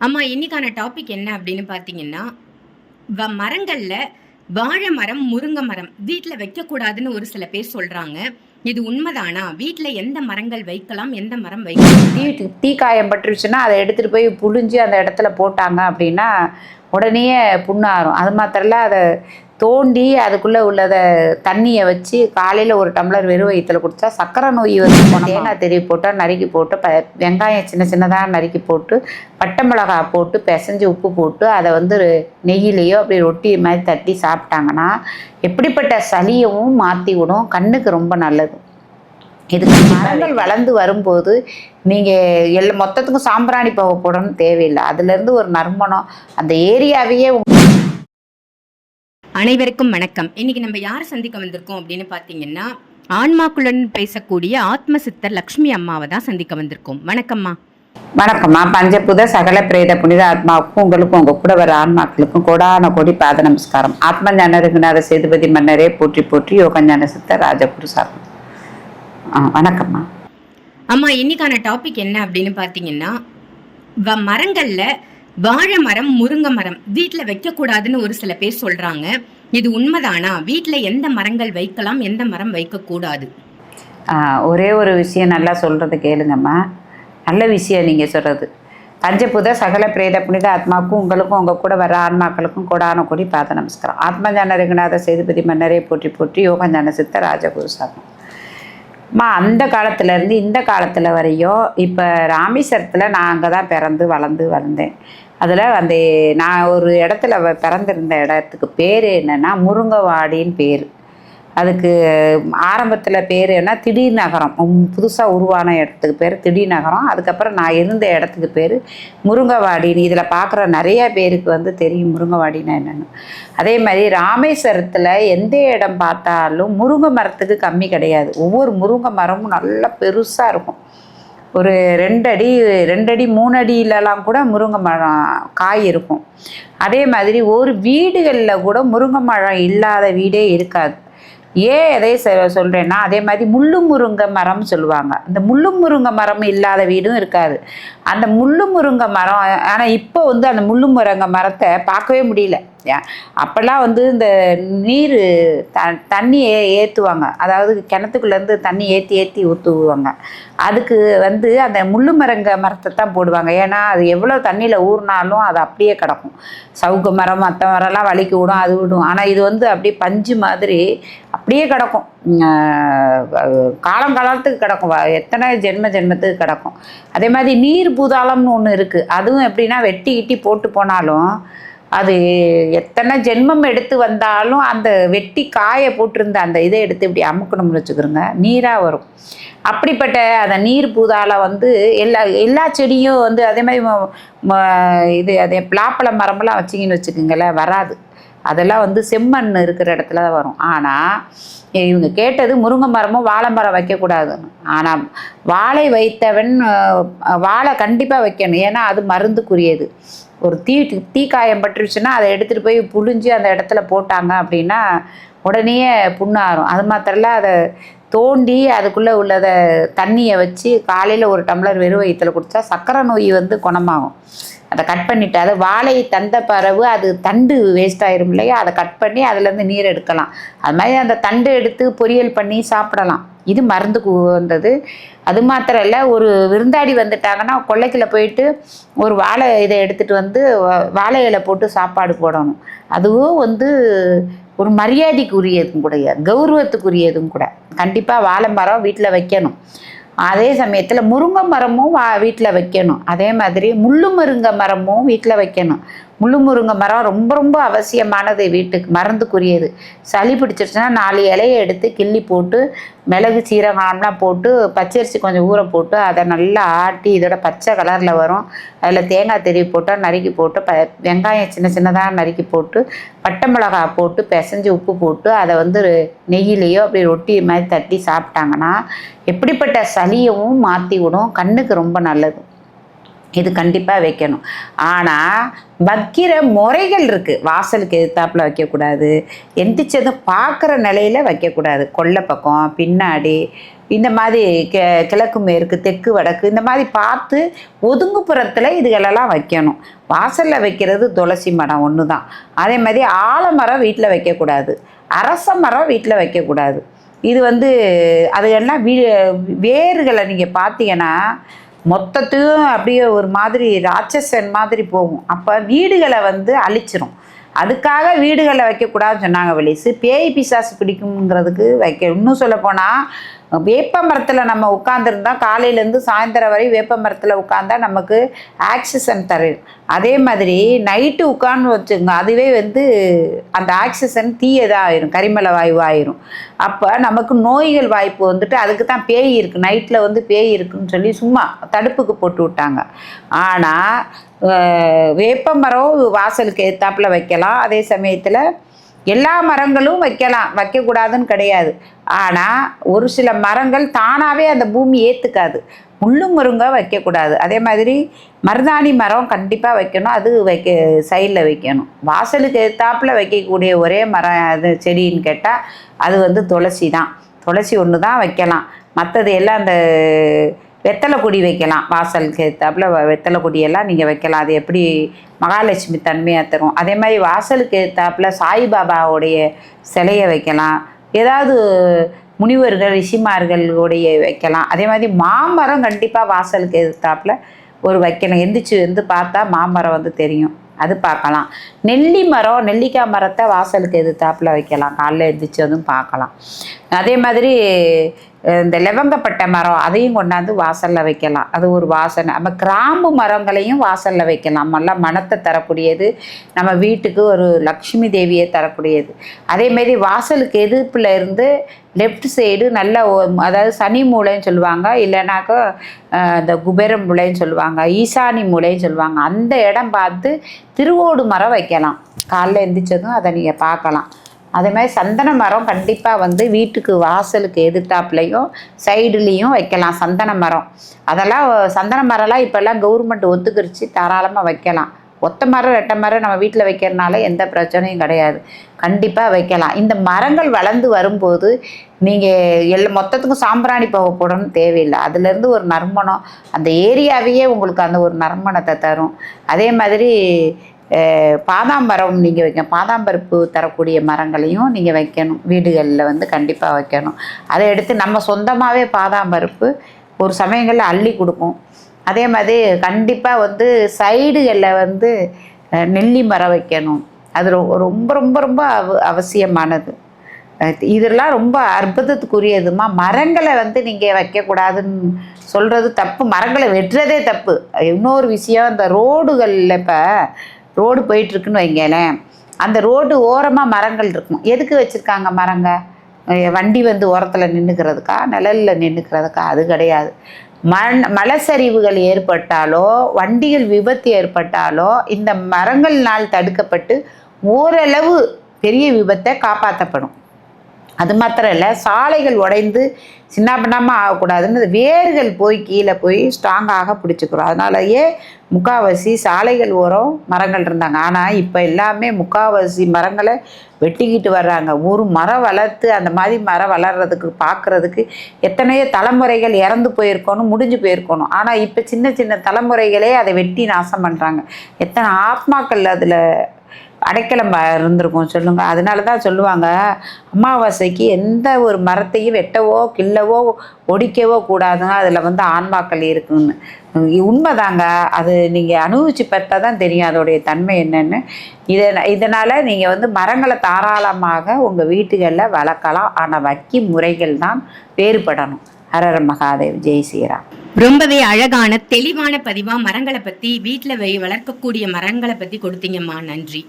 அம்மா இன்னைக்கான டாபிக் என்ன அப்படின்னு பார்த்தீங்கன்னா வ மரங்களில் வாழை மரம் முருங்கை மரம் வீட்டில் வைக்கக்கூடாதுன்னு ஒரு சில பேர் சொல்கிறாங்க இது உண்மைதானா? வீட்டில் எந்த மரங்கள் வைக்கலாம்? எந்த மரம் வைக்கலாம் தீ காயம் பட்டுருச்சுன்னா அதை எடுத்துகிட்டு போய் புழிஞ்சு அந்த இடத்துல போட்டாங்க அப்படின்னா உடனே புண்ணாரும் அது மாத்திரல அதை தோண்டி அதுக்குள்ளே உள்ளதை தண்ணியை வச்சு காலையில் ஒரு டம்ளர் வெறும் வயிற்றுல குடித்தா சக்கரை நோய் வந்து தேங்காய் தெரிய போட்டால் நறுக்கி போட்டு ப வெங்காயம் சின்ன சின்னதாக நறுக்கி போட்டு பட்டை மிளகாய் போட்டு பிசைஞ்சு உப்பு போட்டு அதை வந்து நெய்யிலையோ அப்படி ரொட்டி மாதிரி தட்டி சாப்பிட்டாங்கன்னா எப்படிப்பட்ட சளியவும் மாற்றி விடும். கண்ணுக்கு ரொம்ப நல்லது. இதுக்கு மரங்கள் வளர்ந்து வரும்போது நீங்கள் எல்லா மொத்தத்துக்கும் சாம்பிராணி போக போடணும்னு தேவையில்லை. அதுலேருந்து ஒரு நறுமணம் அந்த ஏரியாவையே அனைவருக்கும் வணக்கம். இன்னைக்கு நம்ம யார் சந்திக்க வந்திருக்கோம் அப்படின்னு பார்த்தீங்கன்னா ஆன்மாக்குடன் பேசக்கூடிய ஆத்ம சித்தர் லக்ஷ்மி அம்மாவை தான் சந்திக்க வந்திருக்கோம். வணக்கம்மா. வணக்கம்மா. பஞ்சபுத சகல பிரேத புனித ஆத்மாவுக்கும் உங்களுக்கும் உங்க கூட வர ஆன்மாக்களுக்கும் கோடான கோடி பாத நமஸ்காரம். ஆத்ம ஞான ரகுநாத சேதுபதி மன்னரே போற்றி போற்றி யோக ஞான சித்தர் ராஜகுரு சாரம் ஆ வணக்கம்மா. அம்மா இன்னைக்கான டாபிக் என்ன அப்படின்னு பார்த்தீங்கன்னா மரங்களில் வாழை மரம் முருங்கை மரம் வீட்டில் வைக்கக்கூடாதுன்னு ஒரு சில பேர் சொல்கிறாங்க இது உண்மைதானா? வீட்டில் எந்த மரங்கள் வைக்கலாம் எந்த மரம் வைக்கக்கூடாது? ஒரே ஒரு விஷயம் நல்லா சொல்றது கேளுங்கம்மா. நல்ல விஷயம் நீங்கள் சொல்றது. பஞ்சபூத சகல பிரேத புனித ஆத்மாவுக்கும் உங்களுக்கும் உங்கள் கூட வர ஆன்மாக்களுக்கும் கோடான கோடி பாத நமஸ்காரம். ஆத்ம ஞான ரகுநாத சேதுபதி மன்னரே போற்றி போற்றி யோகஞான சித்த ராஜகுரு சாரம் அம்மா அந்த காலத்துலேருந்து இந்த காலத்தில் வரையும் இப்போ ராமேஸ்வரத்தில் நான் அங்கே தான் பிறந்து வளர்ந்து வளர்ந்தேன். அதில் அந்த நான் ஒரு இடத்துல வ- பிறந்திருந்த இடத்துக்கு பேர் என்னென்னா முருங்கவாடின்னு பேர். அதுக்கு ஆரம்பத்தில் பேர் என்ன? திடீர் நகரம் புதுசாக உருவான இடத்துக்கு பேர் திடீர் நகரம் அதுக்கப்புறம் நான் இருந்த இடத்துக்கு பேர் முருங்கவாடின்னு. இதில் பார்க்குற நிறைய பேருக்கு வந்து தெரியும் முருங்கவாடின்னா என்னென்னு. அதே மாதிரி ராமேஸ்வரத்தில் எந்த இடம் பார்த்தாலும் முருங்கை மரத்துக்கு கம்மி கிடையாது. ஒவ்வொரு முருங்கை மரமும் நல்லா பெருசாக இருக்கும். ஒரு ரெண்டடி ரெண்டடி மூணடியிலலாம் கூட முருங்கை மரம் காய் இருக்கும். அதே மாதிரி ஒரு வீடுகளில் கூட முருங்கை மரம் இல்லாத வீடே இருக்காது. ஏன் எதை சொல்கிறேன்னா அதே மாதிரி முள்ளு முருங்கை மரம் சொல்லுவாங்க. அந்த முள்ளு முருங்கை மரம் இல்லாத வீடும் இருக்காது. அந்த முள்ளு முருங்கை மரம் ஆனால் இப்போ வந்து அந்த முள்ளு முருங்கை மரத்தை பார்க்கவே முடியல. அப்போல்லாம் வந்து இந்த நீர் த தண்ணி ஏ ஏற்றுவாங்க அதாவது கிணத்துக்குள்ளேருந்து தண்ணி ஏற்றி ஏற்றி ஊற்றுவாங்க அதுக்கு வந்து அந்த முள்ளு மரங்க மரத்தை தான் போடுவாங்க. ஏன்னா அது எவ்வளோ தண்ணியில் ஊறினாலும் அது அப்படியே கிடக்கும். சவுக்கு மரம் மற்ற மரம்லாம் வலிக்கு விடும் அது விடும். ஆனால் இது வந்து அப்படியே பஞ்சு மாதிரி அப்படியே கிடக்கும். காலம் காலத்துக்கு கிடக்கும். எத்தனை ஜென்ம ஜென்மத்துக்கு கிடக்கும். அதே மாதிரி நீர் பூதாளம்னு ஒன்று இருக்குது அதுவும் எப்படின்னா வெட்டி கிட்டி போட்டு போனாலும் அது எத்தனை ஜென்மம் எடுத்து வந்தாலும் அந்த வெட்டி காய போட்டிருந்த அந்த இதை எடுத்து இப்படி அமுக்கணும்னு வச்சுக்கிறோங்க. நீராக வரும். அப்படிப்பட்ட அந்த நீர் பூதால வந்து எல்லா எல்லா செடியும் வந்து அதே மாதிரி ம- இது அதே பலாப்பழ மரமெல்லாம் வச்சிங்கன்னு வச்சுக்கோங்களேன் வராது. அதெல்லாம் வந்து செம்மண் இருக்கிற இடத்துல தான் வரும். ஆனால் இவங்க கேட்டது முருங்கை மரமும் வாழை மரம் வைக்கக்கூடாதுன்னு. ஆனால் வாழை வைத்தவன் வாழை கண்டிப்பாக வைக்கணும். ஏன்னா அது மருந்துக்குரியது. ஒரு தீ தீக்காயம் பட்டுருச்சுன்னா அதை எடுத்துகிட்டு போய் புழிஞ்சு அந்த இடத்துல போட்டாங்க அப்படின்னா உடனே புண்ணாரும் அது மாத்திரல அதை தோண்டி அதுக்குள்ளே உள்ளதை தண்ணியை வச்சு காலையில் ஒரு டம்ளர் வெறும் வயிற்றுல குடித்தா சக்கரை நோய் வந்து குணமாகும். அதை கட் பண்ணிட்டு அதை வாழை தந்த பறவு அது தண்டு வேஸ்ட் ஆயிரும் இல்லையா? அதை கட் பண்ணி அதுலேருந்து நீர் எடுக்கலாம். அது மாதிரி அந்த தண்டு எடுத்து பொரியல் பண்ணி சாப்பிடலாம். இது மருந்துக்கு வந்தது. அது மாத்திரம் இல்லை ஒரு விருந்தாடி வந்துட்டாங்கன்னா கொள்ளைக்கில் போயிட்டு ஒரு வாழை இதை எடுத்துகிட்டு வந்து வாழை இலை போட்டு சாப்பாடு போடணும். அதுவும் வந்து ஒரு மரியாதைக்குரியதும் கூட கௌரவத்துக்குரியதும் கூட. கண்டிப்பாக வாழை மரம் வீட்டில் வைக்கணும். அதே சமயத்தில் முருங்கை மரமும் வா வீட்டில் வைக்கணும். அதே மாதிரி முள்ளு முருங்கை மரமும் வீட்டில் வைக்கணும். முள்ளு முருங்கை மரம் ரொம்ப ரொம்ப அவசியமானது வீட்டுக்கு மருந்துக்குரியது சளி பிடிச்சிருச்சுன்னா நாலு இலையை எடுத்து கிள்ளி போட்டு மிளகு சீரகம்லாம் போட்டு பச்சரிசி கொஞ்சம் ஊற போட்டு அதை நல்லா ஆட்டி இதோட பச்சை கலரில் வரும். அதில் தேங்காய் திருவி போட்டு நறுக்கி போட்டு ப வெங்காயம் சின்ன சின்னதாக நறுக்கி போட்டு பட்டை மிளகாய் போட்டு பிசைஞ்சு உப்பு போட்டு அதை வந்து நெய்யிலையோ அப்படி ரொட்டி மாதிரி தட்டி சாப்பிட்டாங்கன்னா எப்படிப்பட்ட சளியவும் மாற்றி விடும் கண்ணுக்கு ரொம்ப நல்லது. இது கண்டிப்பாக வைக்கணும். ஆனால் வைக்கிற முறைகள் இருக்குது வாசலுக்கு எதிர்த்தாப்பில் வைக்கக்கூடாது. எந்திரிச்சதும் பார்க்குற நிலையில வைக்கக்கூடாது. கொல்லை பக்கம் பின்னாடி இந்த மாதிரி கெ கிழக்கு மேற்கு தெற்கு வடக்கு இந்த மாதிரி பார்த்து ஒதுங்குப்புறத்தில் இதுகளெல்லாம் வைக்கணும். வாசலில் வைக்கிறது துளசி மரம் ஒன்று தான் அதே மாதிரி ஆலமரம் வீட்டில் வைக்கக்கூடாது. அரச மரம் வீட்டில் வைக்கக்கூடாது. இது வந்து அது எல்லாம் வீ வேர்களை நீங்கள் பார்த்தீங்கன்னா மொத்தத்தையும் அப்படியே ஒரு மாதிரி ராட்சசன் மாதிரி போகும். அப்போ வீடுகளை வந்து அழிச்சிரும். அதுக்காக வீடுகளை வைக்கக்கூடாதுன்னு சொன்னாங்க வெளிசு பேய் பிசாசு பிடிக்குங்கிறதுக்கு வைக்க இன்னும் சொல்லப்போனால் வேப்ப மரத்தில் நம்ம உட்காந்துருந்தா காலையிலேருந்து சாயந்தரம் வரை வேப்ப மரத்தில் உட்காந்தா நமக்கு ஆக்சிஜன் தரும். அதே மாதிரி நைட்டு உட்காந்து வச்சுங்க அதுவே வந்து அந்த ஆக்சிஜன் தீயதாக ஆயிரும் கரிமல வாயு ஆயிரும் அப்போ நமக்கு நோய்கள் வாய்ப்பு வந்துட்டு அதுக்கு தான் பேய் இருக்குது நைட்டில் வந்து பேய் இருக்குன்னு சொல்லி சும்மா தடுப்புக்கு போட்டு விட்டாங்க. ஆனால் வேப்ப மரம் வாசலுக்கு எத்தாப்புல வைக்கலாம் அதே சமயத்தில் எல்லா மரங்களும் வைக்கலாம். வைக்கக்கூடாதுன்னு கிடையாது. ஆனால் ஒரு சில மரங்கள் தானாகவே அந்த பூமி ஏற்றுக்காது முள்ளு முருங்க வைக்கக்கூடாது. அதே மாதிரி மருதாணி மரம் கண்டிப்பாக வைக்கணும். அது வைக்க சைடில் வைக்கணும். வாசலுக்கு எத்தாப்புல வைக்கக்கூடிய ஒரே மரம் அது செடின்னு கேட்டால் அது வந்து துளசி தான் துளசி ஒன்று தான் வைக்கலாம். மற்றது எல்லாம் அந்த வெத்தலை கொடி வைக்கலாம் வாசலுக்கு ஏற்றாப்புல வெத்தலை கொடியெல்லாம் நீங்கள் வைக்கலாம். அது எப்படி மகாலட்சுமி தன்மையாக தரும்? அதே மாதிரி வாசலுக்கு ஏற்றாப்புல சாய்பாபாவுடைய சிலையை வைக்கலாம். ஏதாவது முனிவர்கள் ரிஷிமார்களுடைய வைக்கலாம். அதே மாதிரி மாமரம் கண்டிப்பாக வாசலுக்கு எதிர்த்தாப்புல ஒரு வைக்கணும். எந்திரிச்சு வந்து பார்த்தா மாமரம் வந்து தெரியும். அது பார்க்கலாம். நெல்லி மரம் நெல்லிக்காய் மரத்தை வாசலுக்கு எதிர்த்தாப்புல வைக்கலாம்? காலைல எந்திரிச்சதும் பார்க்கலாம். அதே மாதிரி இந்த லெவங்கப்பட்டை மரம் அதையும் கொண்டாந்து வாசலில் வைக்கலாம். அது ஒரு வாசனை. நம்ம கிராம்பு மரங்களையும் வாசலில் வைக்கலாம். நல்லா மனத்தை தரக்கூடியது. நம்ம வீட்டுக்கு ஒரு லக்ஷ்மி தேவியை தரக்கூடியது. அதேமாரி வாசலுக்கு எதிர்ப்பில் இருந்து லெஃப்ட் சைடு நல்ல அதாவது சனி மூலைன்னு சொல்லுவாங்க. இல்லைனாக்கா இந்த குபேரம் மூலைன்னு சொல்லுவாங்க. ஈசானி மூலைன்னு சொல்லுவாங்க. அந்த இடம் பார்த்து திருவோடு மரம் வைக்கலாம். காலைல எந்திரிச்சதும் அதை நீங்கள் பார்க்கலாம். அதே மாதிரி சந்தன மரம் கண்டிப்பாக வந்து வீட்டுக்கு வாசலுக்கு எதிர்த்தாப்புலையும் சைடுலேயும் வைக்கலாம் சந்தன மரம். அதெல்லாம் சந்தன மரம்லாம் இப்போல்லாம் கவர்மெண்ட் ஒத்துக்கிருச்சு தாராளமாக வைக்கலாம். ஒத்த மரம் ரெட்டை மரம் நம்ம வீட்டில் வைக்கிறனால எந்த பிரச்சனையும் கிடையாது. கண்டிப்பாக வைக்கலாம். இந்த மரங்கள் வளர்ந்து வரும்போது நீங்கள் எல்லா மொத்தத்துக்கும் சாம்பிராணி போக போடணும்னு தேவையில்லை. அதுலேருந்து ஒரு நறுமணம் அந்த ஏரியாவையே உங்களுக்கு அந்த ஒரு நறுமணத்தை தரும். அதே மாதிரி பாதாம்பரம் நீங்கள் வைக்க பாதாம் பருப்பு தரக்கூடிய மரங்களையும் நீங்கள் வைக்கணும். வீடுகளில் வந்து கண்டிப்பாக வைக்கணும். அதை எடுத்து நம்ம சொந்தமாகவே பாதாம் பருப்பு ஒரு சமயங்களில் அள்ளி கொடுக்கும் அதே மாதிரி கண்டிப்பாக வந்து சைடுகளில் வந்து நெல்லி மரம் வைக்கணும். அது ரொம்ப ரொம்ப ரொம்ப அவ அவசியமானது. இதெல்லாம் ரொம்ப அற்புதத்துக்குரியதுமா. மரங்களை வந்து நீங்கள் வைக்கக்கூடாதுன்னு சொல்கிறது தப்பு. மரங்களை வெட்டுறதே தப்பு. இன்னொரு விஷயம் இந்த ரோடுகளில் இப்போ ரோடு போயிட்டுருக்குன்னு வைங்களேன். அந்த ரோடு ஓரமாக மரங்கள் இருக்கும். எதுக்கு வச்சுருக்காங்க மரங்க? வண்டி வந்து ஓரத்தில் நின்றுக்கிறதுக்கா நிழலில் நின்றுக்கிறதுக்கா அது கிடையாது. மண் மலசரிவுகள் ஏற்பட்டாலோ வண்டிகள் விபத்து ஏற்பட்டாலோ இந்த மரங்கள்னால் தடுக்கப்பட்டு ஓரளவு பெரிய விபத்தை காப்பாற்றப்படும் அது மாத்திரம் இல்லை சாலைகள் உடைந்து சின்ன பின்னமாக ஆகக்கூடாதுன்னு அது வேர்கள் போய் கீழே போய் ஸ்ட்ராங்காக பிடிச்சிக்கிறோம். அதனாலயே முக்காவாசி சாலைகள் ஓரம் மரங்கள் இருந்தாங்க. ஆனால் இப்போ எல்லாமே முக்காவாசி மரங்களை வெட்டிக்கிட்டு வர்றாங்க. ஒரு மரம் வளர்த்து அந்த மாதிரி மரம் வளர்றதுக்கு பார்க்குறதுக்கு எத்தனையோ தலைமுறைகள் இறந்து போயிருக்கணும் முடிஞ்சு போயிருக்கணும். ஆனால் இப்போ சின்ன சின்ன தலைமுறைகளே அதை வெட்டி நாசம் பண்ணுறாங்க எத்தனை ஆத்மாக்கள் அதில் அடைக்கலம் இருந்திருக்கும் சொல்லுங்க. அதனால தான் சொல்லுவாங்க அமாவாசைக்கு எந்த ஒரு மரத்தையும் வெட்டவோ கிள்ளவோ ஒடிக்கவோ கூடாதுங்க. அதில் வந்து ஆன்மாக்கள் இருக்குன்னு. உண்மைதாங்க. அது நீங்கள் அனுபவிச்சு பார்த்தா தான் தெரியும் அதோடைய தன்மை என்னென்னு. இதை இதனால் நீங்கள் வந்து மரங்களை தாராளமாக உங்கள் வீட்டுகளில் வளர்க்கலாம். ஆனால் வக்கி முறைகள் தான் வேறுபடணும். ஹரர மகாதேவ். ஜெய் ஸ்ரீராம். ரொம்பவே அழகான தெளிவான பதிவாக மரங்களை பற்றி வீட்டில் வை வளர்க்கக்கூடிய மரங்களை பற்றி கொடுத்தீங்கம்மா. நன்றி.